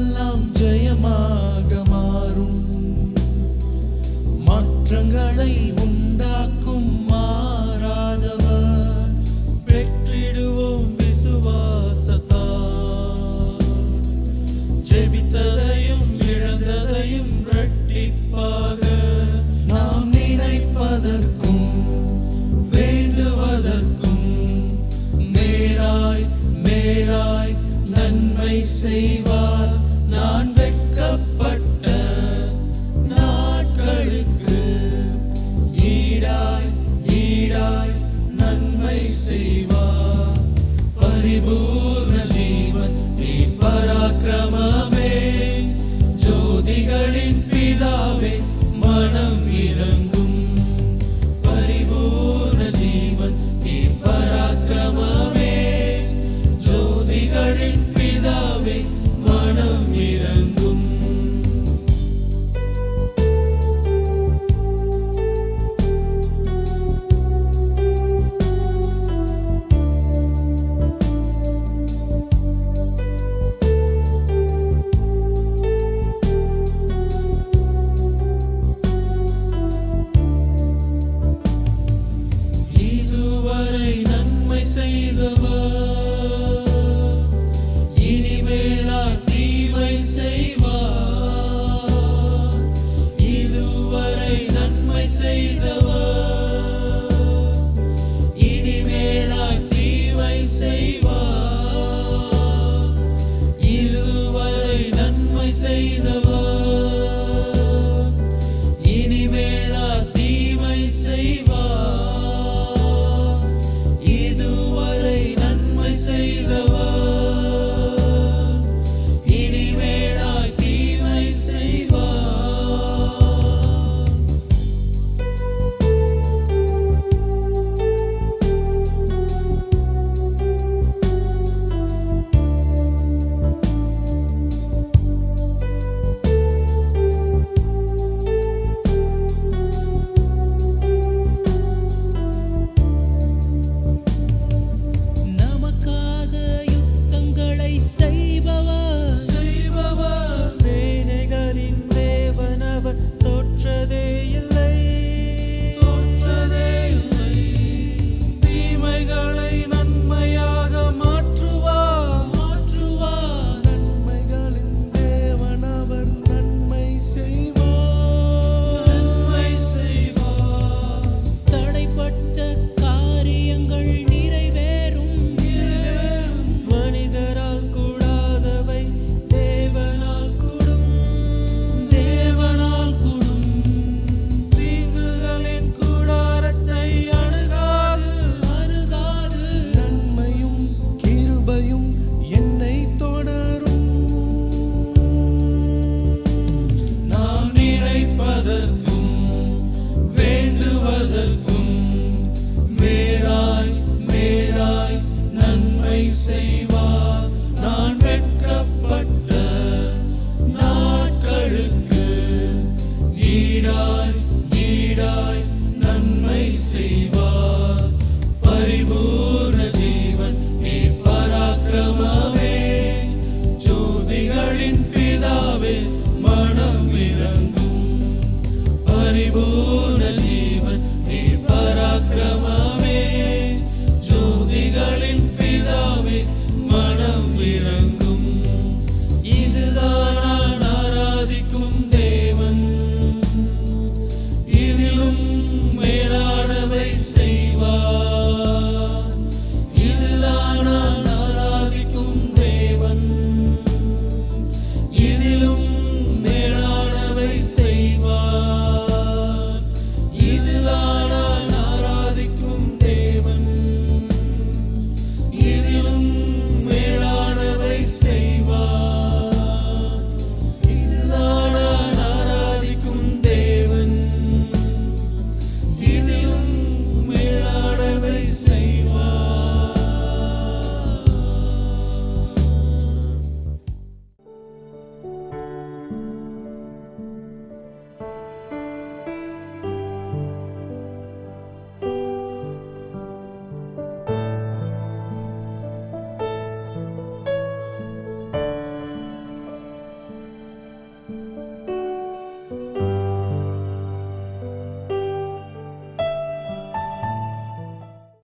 எல்லாம் ஜெயமாக மாறும். மாற்றங்களை உண்டாக்கும் மாறாதவர். பெற்றிடுவோம் விசுவாசத்தால் ஜெபித்ததையும் இழந்ததையும் இரட்டிப்பாக. நாம் நினைப்பதற்கும் வேண்டுவதற்கும் மேலாய் மேலாய் நன்மை செய்வ good.